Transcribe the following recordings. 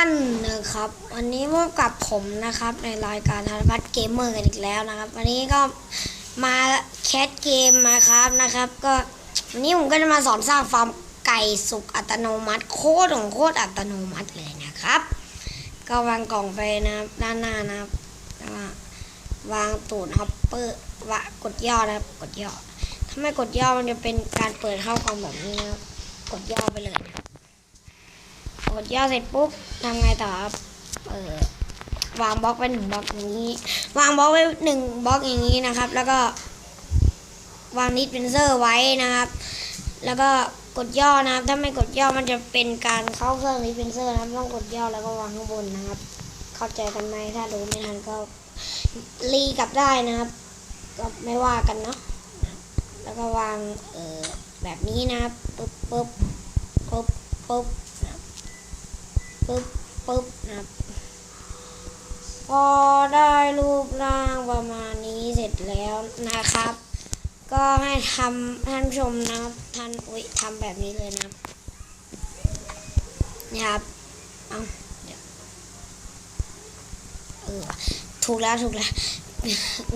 านนะครับ วันนี้พบกับผมนะครับ ในรายการธนพัฒน์เกมเมอร์กันอีกแล้วนะครับ วันนี้ก็มาแคสเกมมาครับนะครับ ก็วันนี้ผมก็จะมาสอนสร้างฟาร์มไก่สุกอัตโนมัติ โคตรของโคตรอัตโนมัติเลยนะครับ ก็วางกล่องไปนะครับด้านหน้านะครับวางตูดฮอปเปอร์วะกดย่อนะครับ กดย่อถ้าไม่กดย่อมันจะเป็นการเปิดเข้ากล่องแบบนี้นะครับ กดย่อไปเลยนะ ดย่อเสร็จปุ๊บทำไงต่อครับเออวางบล็อกไว้หนึ่งบล็อกอย่างนี้ วางบล็อกไว้หนึ่งบล็อกอย่างนี้นะครับ แล้วก็ วางนิดเป็นเซอร์ไว้นะครับ แล้วก็กดย่อนะครับ ถ้าไม่กดย่อมันจะเป็นการเข้าเครื่องนิดเป็นเซอร์นะครับต้องกดย่อแล้วก็วางข้างบนนะครับ เข้าใจกันไหมถ้ารู้ไม่ทันก็รีกลับได้นะครับ ก็ไม่ว่ากันเนาะแล้วก็วางเออแบบนี้นะครับปุ๊บปุ๊บปุ๊บปุ๊บนะครับ ปึ๊บปึ๊บนะครับพอได้รูปร่างประมาณนี้เสร็จแล้วนะครับ ก็ให้ทำท่านผู้ชมนะครับท่านอุ้ยทำแบบนี้เลยนะครับนี่ครับเอาเดี๋ยวเออถูกแล้วถูกแล้ว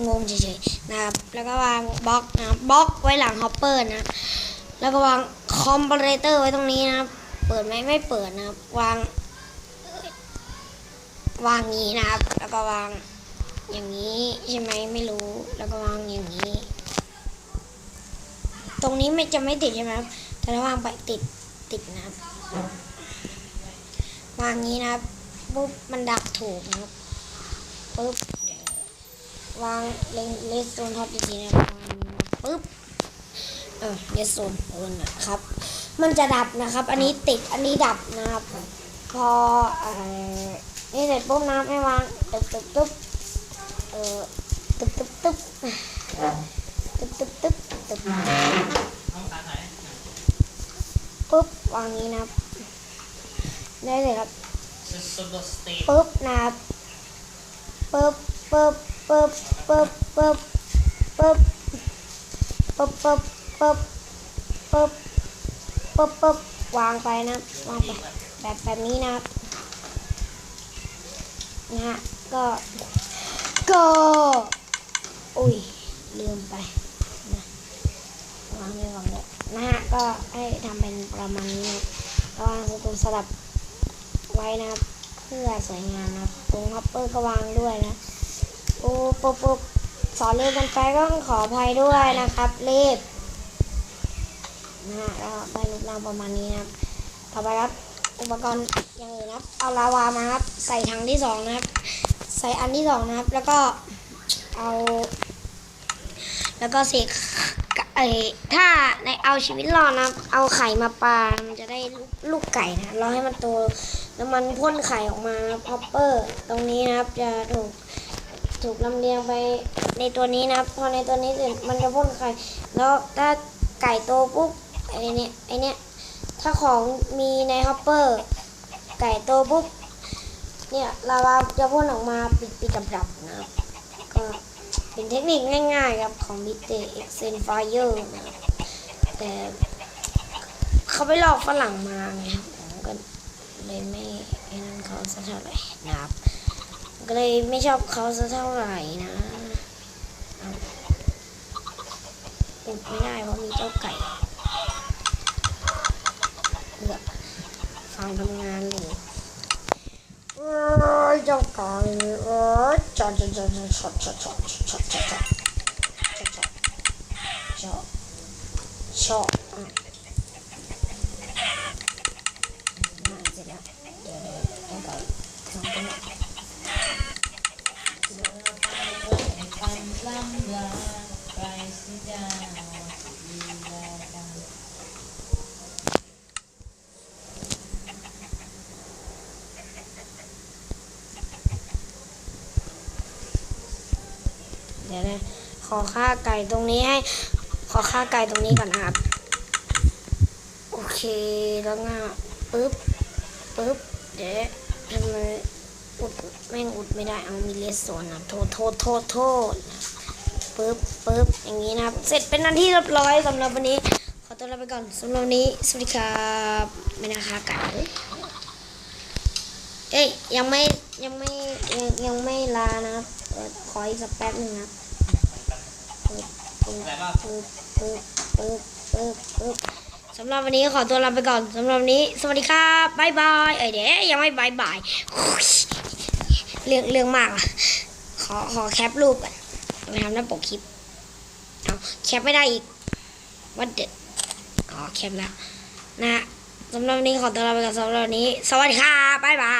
งงเฉยๆนะครับ แล้วก็วางบล็อกนะบล็อกไว้หลังฮอปเปอร์นะ แล้วก็วางคอมเพลเตอร์ไว้ตรงนี้นะครับ เปิดไหมไม่เปิดนะครับ วาง วางงี้นะครับ แล้วก็วางอย่างนี้ใช่ไหมไม่รู้ แล้วก็วางอย่างนี้ ตรงนี้ไม่จะไม่ติดใช่ไหมครับ แต่ถ้าวางไปติดติดนะครับ วางงี้นะครับปุ๊บมันดักถูกนะครับปุ๊บวางเลงเลสโซนท็อปดีๆนะครับวางปุ๊บเออเลสโซนเออนะครับ มันจะดับนะครับ อันนี้ติดอันนี้ดับนะครับ พอเอ่อ นี่เสร็จปุ๊บน้ำให้วางตึ๊บตึ๊บตึ๊บเออตึ๊บตึ๊บตึ๊บตึ๊บตึ๊บตึ๊บตึ๊บปุ๊บวางนี้นะได้เลยครับปุ๊บนะปุ๊บปุ๊บปุ๊บปุ๊บปุ๊บปุ๊บปุ๊บปุ๊บปุ๊บปุ๊บปุ๊บปุ๊บวางไปนะวางไปแบบแบบนี้นะครับ นะฮะก็ก็อุ้ยลืมไปนะวางไม่วางเลยนะฮะก็ให้ทำเป็นประมาณนี้นะก็วางสตูสลับไว้นะครับ เพื่อสวยงามนะตรงฮอปเปอร์ก็วางด้วยนะโอ้ปุ๊บปุ๊บสอนเร็วกันไปก็ต้องขออภัยด้วยนะครับรีบนะฮะก็ได้รูปร่างประมาณนี้นะครับต่อไปครับ อุปกรณ์อย่างอื่นนะครับ เอาลาวามาครับ ใส่ถังที่สองนะครับ ใส่อันที่สองนะครับ แล้วก็เอา แล้วก็เสกไอ้ถ้าในเอาชีวิตรอดนะเอาไข่มาปามันจะได้ลูกไก่นะรอให้มันโตแล้วมันพ่นไข่ออกมาพอปเปอร์ ตรงนี้นะครับจะถูกถูกลำเลียงไปในตัวนี้นะครับ พอในตัวนี้เสร็จมันจะพ่นไข่ แล้วถ้าไก่โตปุ๊บไอ้นี่ไอ้นี่ ถ้าของมีในฮอปเปอร์ ไก่โตปุ๊บ เนี่ยลาวาจะพ่นออกมาปิดปิดดับดับๆนะครับ ก็เป็นเทคนิคง่ายๆครับของมิเตเอ็กเซนไฟเออร์นะครับแต่เขาไปหลอกฝรั่งมาไงครับผมก็เลยไม่ไอ้นั่นเขาสักเท่าไหร่นะครับ ก็เลยไม่ชอบเขาสักเท่าไหร่นะเอาอุดไม่ได้เพราะมีเจ้าไก่ เลือก ฟังทำงานเลยเอ้ยเจ้าไก่เอ้ยจอดจอดจอดจอดจอดจอดจอดจอดจอดจอดจอดจอดจอดจอดอะมาเสร็จแล้วเดี๋ยวเดี๋ยวเอาไก่ทำไปหน่อย เดี๋ยวนะขอค่าไก่ตรงนี้ให้ ขอค่าไก่ตรงนี้ก่อนนะครับ โอเคแล้วง่าปึ๊บปึ๊บเดี๋ยวทำไมอุดแม่งอุดไม่ได้เอามีเลสโซนนะโทษโทษโทษโทษปึ๊บปึ๊บอย่างนี้นะครับ เสร็จเป็นอันที่เรียบร้อยสำหรับวันนี้ ขอตัวลาไปก่อนสำหรับวันนี้ สวัสดีครับไม่นะคะไก่เอ้ยยังไม่ยังไม่ยังยังไม่ลานะครับขออีกสักแป๊บหนึ่งนะครับ อะไรบ้างปึ๊บปึ๊บปึ๊บปึ๊บปึ๊บสำหรับวันนี้ขอตัวลาไปก่อนสำหรับวันนี้ สวัสดีครับบายบายเอ้ยเดี๋ยวยังไม่บายบายเรื่องเรื่องมากอะขอขอแคปรูปก่อนไปทำหน้าปกคลิปเอาแคปไม่ได้อีกวัดเด็ดอ๋อแคปแล้วนะฮะสำหรับวันนี้ขอตัวลาไปก่อนสำหรับวันนี้ สวัสดีครับบายบาย